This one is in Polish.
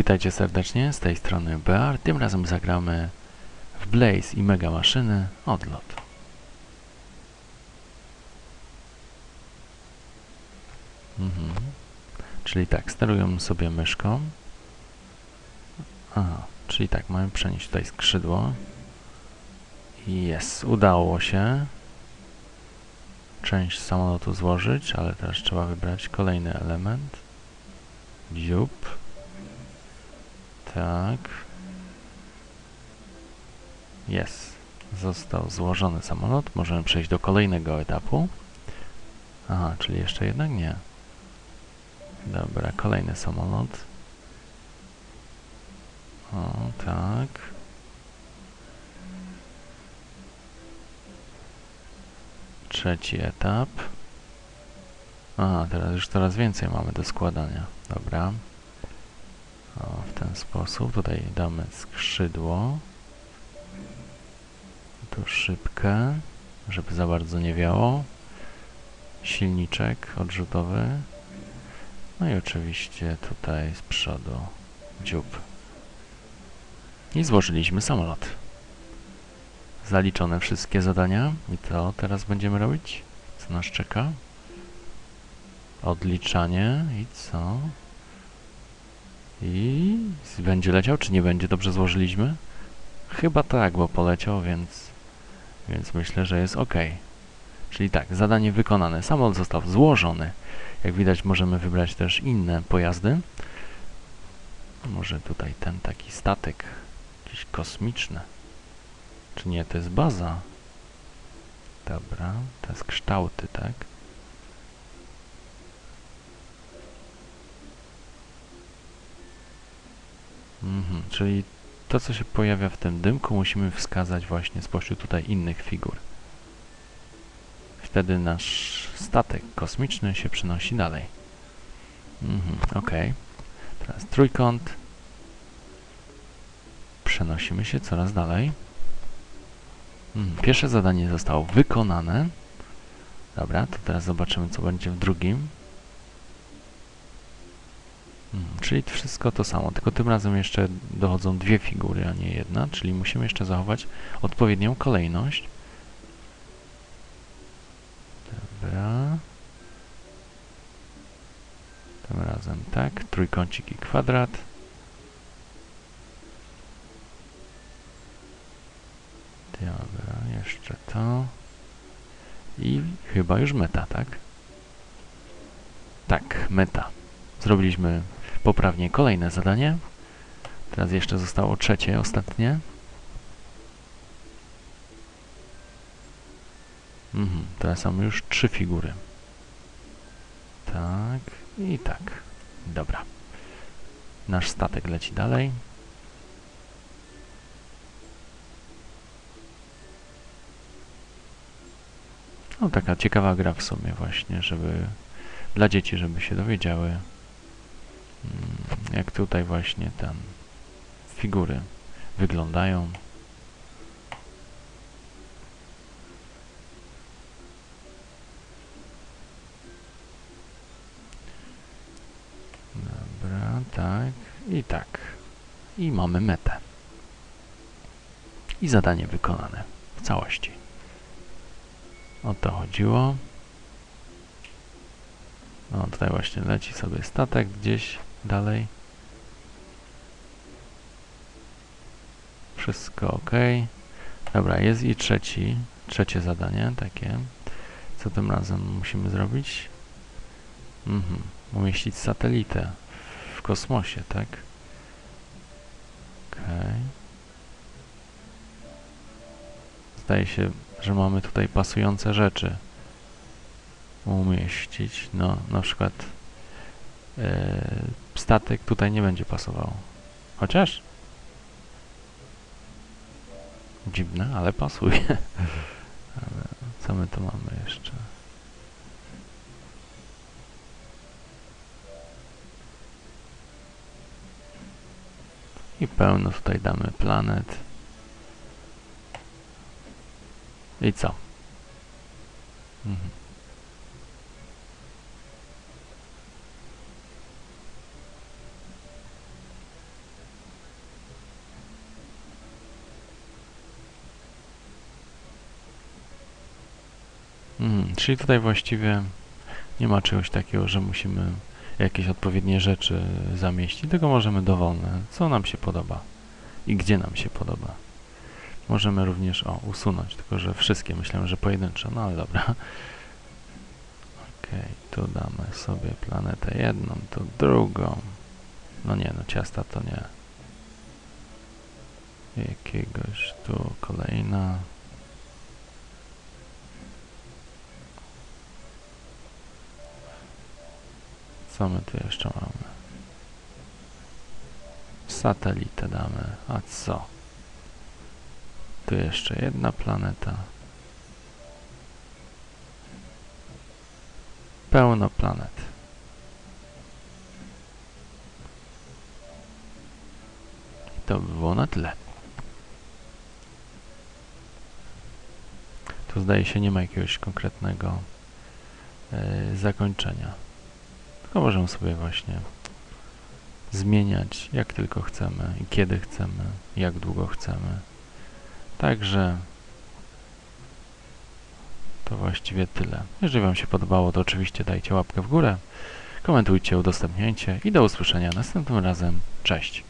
Witajcie serdecznie, z tej strony Bear. Tym razem zagramy w Blaze i Mega Maszyny Odlot. Mhm. Czyli tak, steruję sobie myszką. Aha, czyli tak, mamy przenieść tutaj skrzydło. Jest, udało się część samolotu złożyć, ale teraz trzeba wybrać kolejny element. Dziób. Tak. Jest. Został złożony samolot. Możemy przejść do kolejnego etapu. Aha, czyli jeszcze jednak nie. Dobra, kolejny samolot. O, tak. Trzeci etap. A, teraz już coraz więcej mamy do składania. Dobra. Ten sposób. Tutaj damy skrzydło. Tu szybkę, żeby za bardzo nie wiało. Silniczek odrzutowy. No i oczywiście tutaj z przodu dziób. I złożyliśmy samolot. Zaliczone wszystkie zadania. I co teraz będziemy robić? Co nas czeka? Odliczanie i co? I będzie leciał, czy nie będzie? Dobrze złożyliśmy? Chyba tak, bo poleciał, więc, więc myślę, że jest ok. Czyli tak, zadanie wykonane. Samolot został złożony. Jak widać, możemy wybrać też inne pojazdy. Może tutaj ten taki statek, jakiś kosmiczny. Czy nie, to jest baza. Dobra, to jest kształty, tak? Mhm, czyli to, co się pojawia w tym dymku, musimy wskazać właśnie spośród tutaj innych figur. Wtedy nasz statek kosmiczny się przenosi dalej. Mhm, ok. Teraz trójkąt. Przenosimy się coraz dalej. Mhm, pierwsze zadanie zostało wykonane. Dobra, to teraz zobaczymy, co będzie w drugim. Czyli wszystko to samo, tylko tym razem jeszcze dochodzą dwie figury, a nie jedna, czyli musimy jeszcze zachować odpowiednią kolejność. Dobra. Tym razem tak, trójkącik i kwadrat. Dobra, jeszcze to. I chyba już meta, tak? Tak, meta. Zrobiliśmy poprawnie kolejne zadanie. Teraz jeszcze zostało trzecie, ostatnie. Mhm, teraz są już trzy figury. Tak i tak. Dobra. Nasz statek leci dalej. No taka ciekawa gra w sumie właśnie, żeby dla dzieci, żeby się dowiedziały jak tutaj właśnie tam figury wyglądają. Dobra, tak i tak. I mamy metę. I zadanie wykonane w całości. O to chodziło. No tutaj właśnie leci sobie statek gdzieś dalej. Wszystko ok. Dobra, jest i trzeci, trzecie zadanie takie. Co tym razem musimy zrobić? Mhm, umieścić satelitę w kosmosie, tak? Okej. Zdaje się, że mamy tutaj pasujące rzeczy umieścić. No, na przykład e, statek tutaj nie będzie pasował. Chociaż dziwne, ale pasuje. ale co my tu mamy jeszcze? I pełno tutaj damy planet. I co? Mhm. Mhm, czyli tutaj właściwie nie ma czegoś takiego, że musimy jakieś odpowiednie rzeczy zamieścić, tylko możemy dowolne, co nam się podoba i gdzie nam się podoba. Możemy również, o, usunąć, tylko że wszystkie, myślałem, że pojedyncze, no ale dobra. Okej, tu damy sobie planetę jedną, tu drugą. No nie, no ciasta to nie. Jakiegoś tu kolejna. Co my tu jeszcze mamy? Satelitę damy. A co? Tu jeszcze jedna planeta. Pełno planet. I to by było na tyle. Tu zdaje się nie ma jakiegoś konkretnego e, zakończenia. Tylko możemy sobie właśnie zmieniać jak tylko chcemy i kiedy chcemy, jak długo chcemy. Także to właściwie tyle. Jeżeli Wam się podobało, to oczywiście dajcie łapkę w górę, komentujcie, udostępniajcie i do usłyszenia następnym razem. Cześć!